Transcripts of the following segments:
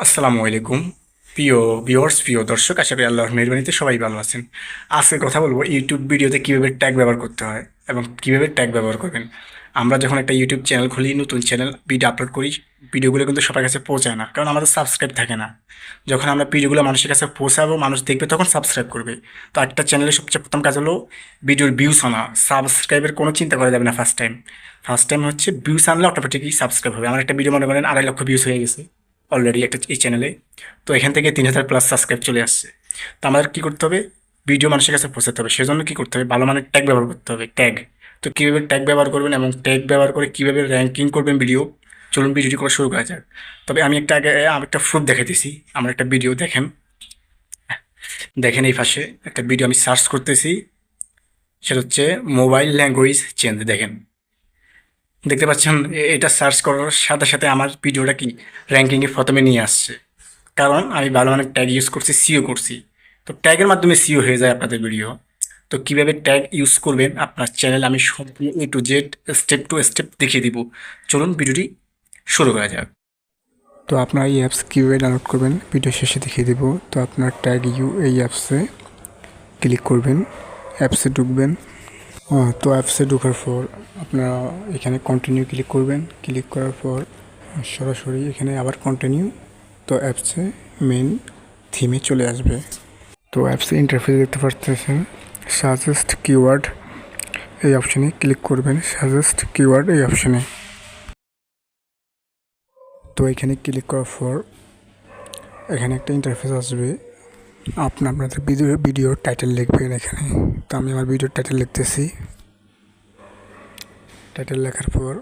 আসসালামু আলাইকুম। প্রিয় ভিউয়ার্স প্রিয় দর্শক, আশা করি আল্লাহর মেহরবানিতে সবাই ভালো আছেন। আজকে কথা বলব ইউটিউব ভিডিওতে কীভাবে ট্যাগ ব্যবহার করতে হয় এবং কীভাবে ট্যাগ ব্যবহার করবেন। আমরা যখন একটা ইউটিউব চ্যানেল খুলি, নতুন চ্যানেল ভিডিও আপলোড করি, ভিডিওগুলো কিন্তু সবার কাছে পৌঁছায় না, কারণ আমাদের সাবস্ক্রাইব থাকে না। যখন আমরা ভিডিওগুলো মানুষের কাছে পৌঁছাবো, মানুষ দেখবে, তখন সাবস্ক্রাইব করবে। তো একটা চ্যানেলের সবচেয়ে প্রথম কাজ হলো ভিডিওর ভিউস আনা। সাবস্ক্রাইবের কোনো চিন্তা করা যাবে না ফার্স্ট টাইম ফার্স্ট টাইম হচ্ছে ভিউস আনলে অটোমেটিকই সাবস্ক্রাইব হবে। আমার একটা ভিডিও মনে করেন আড়াই লক্ষ ভিউস হয়ে গেছে। অলরেডি একটা এই চ্যানেলে তো এখান থেকে তিন হাজার প্লাস সাবস্ক্রাইব চলে আসছে। তো আমাদের কী করতে হবে? ভিডিও মানুষের কাছে পৌঁছাতে হবে। সেজন্য কী করতে হবে? ভালো মানের ট্যাগ ব্যবহার করতে হবে। ট্যাগ তো কীভাবে ট্যাগ ব্যবহার করবেন এবং ট্যাগ ব্যবহার করে কীভাবে র্যাঙ্কিং করবেন ভিডিও চলুন ভিডিওটি করা শুরু করা যাক। তবে আমি একটা আগে আমি একটা প্রুফ দেখাতেছি আমার একটা ভিডিও দেখেন। দেখেন এই পাশে একটা ভিডিও আমি সার্চ করতেছি। সেটা হচ্ছে মোবাইল ল্যাঙ্গুয়েজ চেঞ্জ দেখেন। দেখতে পাচ্ছেন এটা সার্চ করার সাথে সাথে আমার ভিডিওটা কি র্যাঙ্কিংয়ে প্রথমে নিয়ে আসছে। কারণ আমি ভালো মানের ট্যাগ ইউজ করছি সিও করছি। তো ট্যাগের মাধ্যমে সিও হয়ে যায় আপনাদের ভিডিও তো কীভাবে ট্যাগ ইউজ করবেন আপনার চ্যানেল আমি সম্পূর্ণ A to Z step to step দেখিয়ে দিব। চলুন ভিডিওটি শুরু করা যাক। তো আপনার এই অ্যাপস কীভাবে ডাউনলোড করবেন ভিডিও শেষে দেখিয়ে দেবো। তো আপনার ট্যাগ ইউ এই অ্যাপসে ক্লিক করবেন অ্যাপসে ঢুকবেন। তো অ্যাপসে ঢোকার পর আপনারা এখানে কন্টিনিউ ক্লিক করবেন। ক্লিক করার পর সরাসরি এখানে আবার কন্টিনিউ তো অ্যাপসে মেন থিমে চলে আসবে। তো অ্যাপসে ইন্টারফেস দেখতে পাচ্ছেন সাজেস্ট কিওয়ার্ড এই অপশানে ক্লিক করবেন সাজেস্ট কিওয়ার্ড এই অপশানে তো এখানে ক্লিক করার পর এখানে একটা ইন্টারফেস আসবে। আপনি আপনাদের ভিডিও ভিডিওর টাইটেল লিখবেন এখানে। তো আমি আমার ভিডিওর টাইটেল লিখতেছি। টাইটেল লেখার পর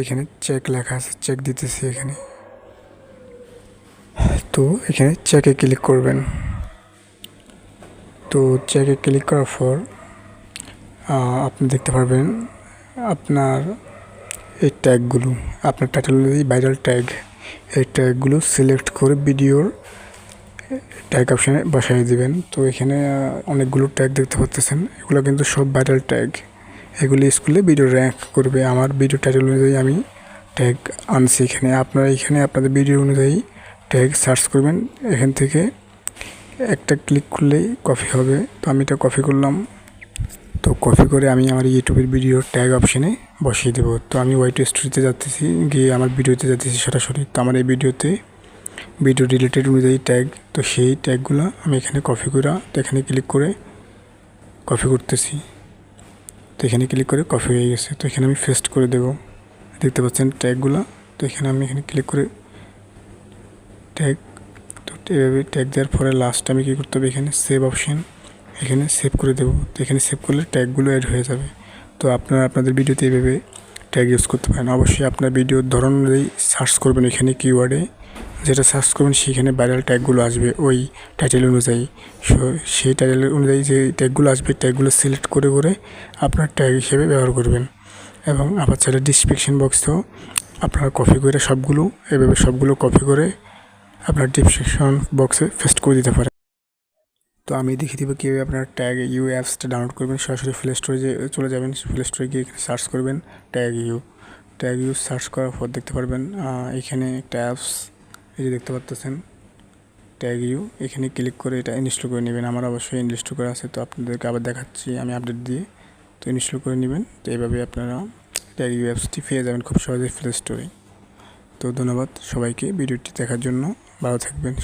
এখানে চেক লেখা আছে চেক দিতেছি এখানে। তো এখানে চেকে ক্লিক করবেন। তো চেকে ক্লিক করার পর আপনি দেখতে পারবেন আপনার এই ট্যাগগুলো আপনার টাইটেল ভাইরাল ট্যাগ এই ট্যাগগুলো সিলেক্ট করে ভিডিওর ট্যাগ অপশানে বসাই দিবেন। তো এখানে অনেকগুলো ট্যাগ দেখতে পাচ্ছেন এগুলো কিন্তু সব ভাইরাল ট্যাগ এগুলি স্কুলে ভিডিও র্যাঙ্ক করবে। আমার ভিডিও টাইটেল অনুযায়ী আমি ট্যাগ আনছি এখানে। আপনারা এখানে আপনাদের ভিডিও অনুযায়ী ট্যাগ সার্চ করবেন। এখান থেকে একটা ক্লিক করলেই কপি হবে। তো আমি এটা কপি করলাম। তো কপি করে আমি আমার ইউটিউবের ভিডিও ট্যাগ অপশানে বসিয়ে দেবো। তো আমি ওয়াইট স্টোরিতে যাচ্তেছি, গিয়ে আমার ভিডিওতে যাচ্তেছি সরাসরি। তো আমার এই ভিডিওতে ভিডিও রিলেটেড অনুযায়ী ট্যাগ তো সেই ট্যাগগুলো আমি এখানে কপি করে তো এখানে ক্লিক করে কপি করতেছি। তো এখানে ক্লিক করে কপি হয়ে গেছে। তো এখানে আমি ফেস্ট করে দেবো। দেখতে পাচ্ছেন ট্যাগগুলো তো এখানে আমি এখানে ক্লিক করে ট্যাগ তো এভাবে ট্যাগ দেওয়ার পরে লাস্ট আমি কী করতে হবে? এখানে সেভ অপশন এখানে সেভ করে দেবো। তো এখানে সেভ করলে ট্যাগগুলো অ্যাড হয়ে যাবে। তো আপনারা আপনাদের ভিডিওতে এভাবে ট্যাগ ইউজ করতে পারেন। অবশ্যই আপনার ভিডিওর ধরন অনুযায়ী সার্চ করবেন এখানে কিওয়ার্ডে যেটা সার্চ করবেন সেখানে ভাইরাল ট্যাগগুলো আসবে, ওই টাইটেল অনুযায়ী। সো সেই টাইটেল অনুযায়ী যে ট্যাগগুলো আসবে ট্যাগগুলো সিলেক্ট করে করে আপনার ট্যাগ হিসেবে ব্যবহার করবেন। এবং আবার চাইলে ডিসক্রিপশন বক্সেও আপনারা কপি করে সবগুলো, এভাবে সবগুলো কপি করে আপনার ডিসক্রিপশন বক্সে ফেস্ট করে দিতে পারেন। তো আমি দেখিয়ে দেবো কীভাবে আপনার ট্যাগ ইউ অ্যাপসটা ডাউনলোড করবেন। সরাসরি প্লে স্টোরে যে চলে যাবেন প্লে স্টোরে গিয়ে সার্চ করবেন tag you tag you search করার পর দেখতে পারবেন এখানে একটা অ্যাপস এই যে দেখতে পাচ্ছেন ট্যাগ ইউ এখানে ক্লিক করে এটা ইনস্টল করে নেবেন। আমার অবশ্যই ইনস্টল করা আছে, তো আপনাদেরকে আবার দেখাচ্ছি, আমি আপডেট দিয়ে তো ইনস্টল করে নেবেন। তো এইভাবে আপনারা ট্যাগ ইউ অ্যাপসটি পেয়ে যাবেন খুব সহজেই প্লে স্টোরে তো ধন্যবাদ সবাইকে ভিডিওটি দেখার জন্য। ভালো থাকবেন।